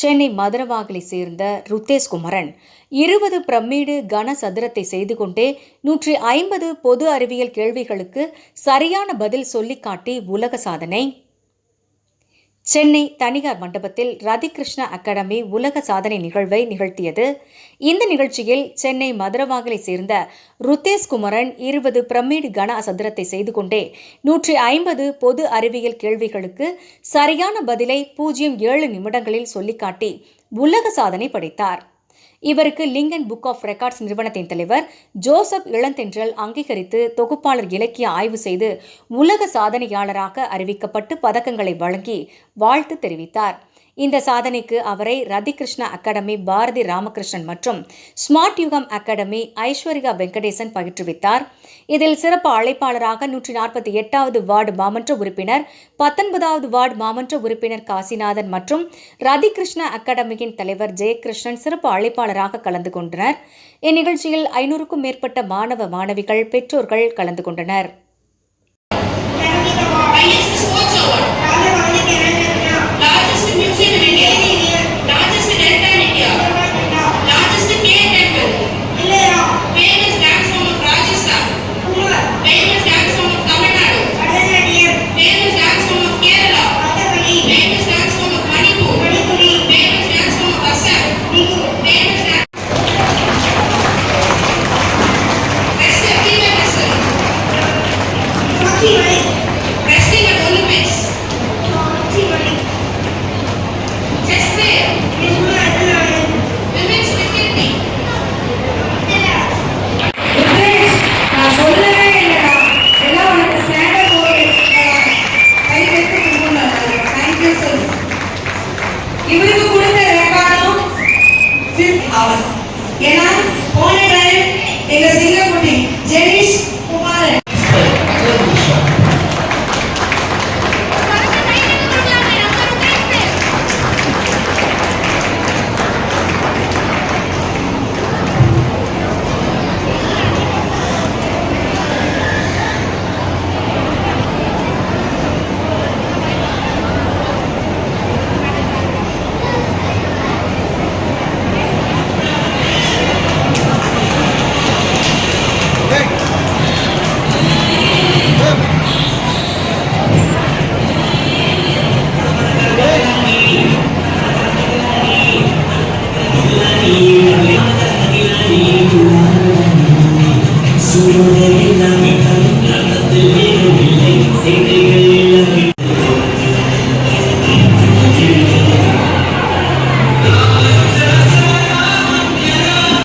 சென்னை மதுரவாகலை சேர்ந்த ருத்தேஷ்குமரன் இருபது பிரமீடு கன சதுரத்தை செய்து கொண்டே நூற்றி ஐம்பது பொது அறிவியல் கேள்விகளுக்கு சரியான பதில் சொல்லிக்காட்டி உலக சாதனை. சென்னை தனியார் மண்டபத்தில் ரதிகிருஷ்ண அகாடமி உலக சாதனை நிகழ்வை நிகழ்த்தியது. இந்த நிகழ்ச்சியில் சென்னை மதுரவாகலை சேர்ந்த ருத்தேஷ் குமரன் இருபது பிரமிடு கன சதுரத்தை செய்து கொண்டே நூற்றி ஐம்பது பொது அறிவியல் கேள்விகளுக்கு சரியான பதிலை பூஜ்ஜியம் ஏழு நிமிடங்களில் சொல்லிக்காட்டி உலக சாதனை படைத்தார். இவருக்கு லிங்கன் புக் ஆஃப் ரெக்கார்ட்ஸ் நிறுவனத்தின் தலைவர் ஜோசப் இளந்தென்றல் அங்கீகரித்து தொகுப்பாளர் இலக்கிய ஆய்வு செய்து உலக சாதனையாளராக அறிவிக்கப்பட்டு பதக்கங்களை வழங்கி வாழ்த்து தெரிவித்தார். இந்த சாதனைக்கு அவரை ரதிகிருஷ்ணா அகாடமி பாரதி ராமகிருஷ்ணன் மற்றும் ஸ்மார்ட் யுகம் அகாடமி ஐஸ்வர்யா வெங்கடேசன் பயிற்றுவித்தார். இதில் சிறப்பு அழைப்பாளராக நூற்றி நாற்பத்தி எட்டாவது வார்டு மாமன்ற உறுப்பினர் பத்தொன்பதாவது வார்டு மாமன்ற உறுப்பினர் காசிநாதன் மற்றும் ரதிகிருஷ்ணா அகாடமியின் தலைவர் ஜெயகிருஷ்ணன் சிறப்பு அழைப்பாளராக கலந்து கொண்டனர். இந்நிகழ்ச்சியில் ஐநூறுக்கும் மேற்பட்ட மாணவ மாணவிகள் பெற்றோர்கள் கலந்து கொண்டனர். ಇವರಿಗೂ ಕೂಡ ವ್ಯಾಪಾರವು ಸಿರ್ಫ್ ಅವರ್ ಏನಾದ್ರೂ